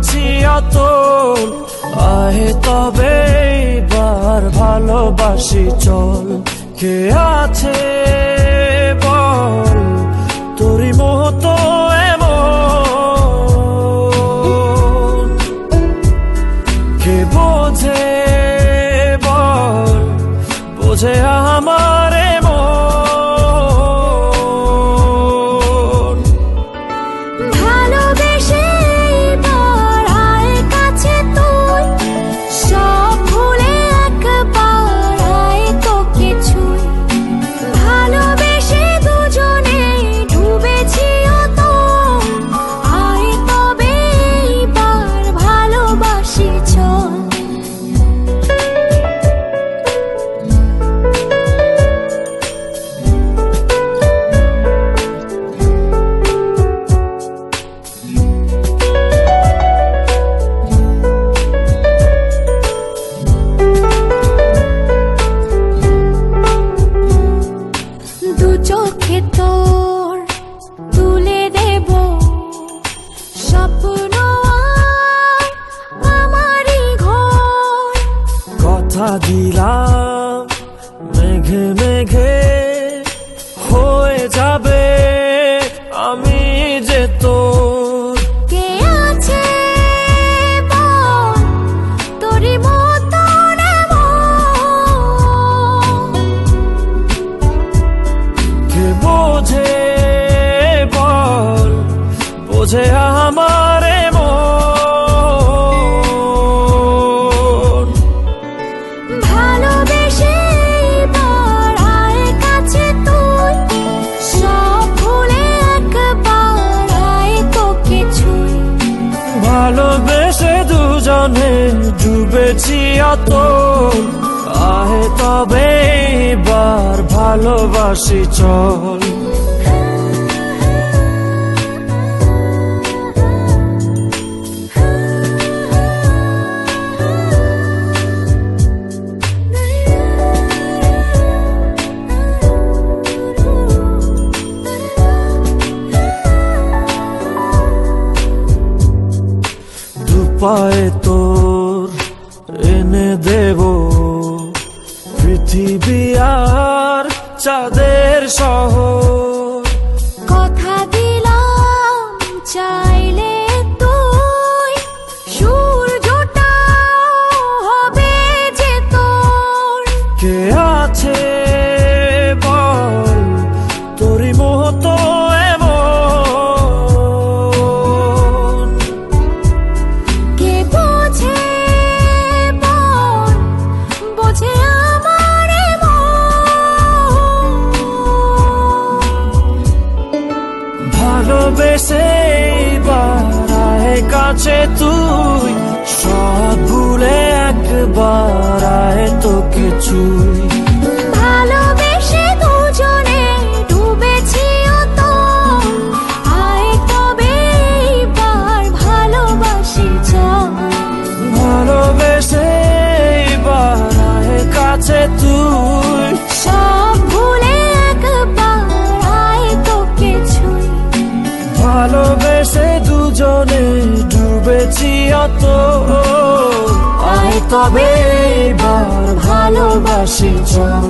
ডুবেছি অতল। আয় তবে এবার ভালোবাসি, চল। কে আছে বল? তোরই মতো এমন। কে বোঝে বল? বোঝে আমার যাবে আমি যে তোর। কে আছে বল তোরই মতো কে বোঝে বল বোঝে আমার ডুবেছি অত আহে তবে এবার ভালোবাসি চল। দুপায়ে তোর এনে দেব। পৃথিবী আর চাঁদের সহ কথা দিলাম চাইলে তুই সূর্যটা হবে যে তোর। কে ভালোবেসে সেইবার কাছে তুই। সব ভুলে একবার আয় তোকে ছুই তবে ভালোবাসি চল।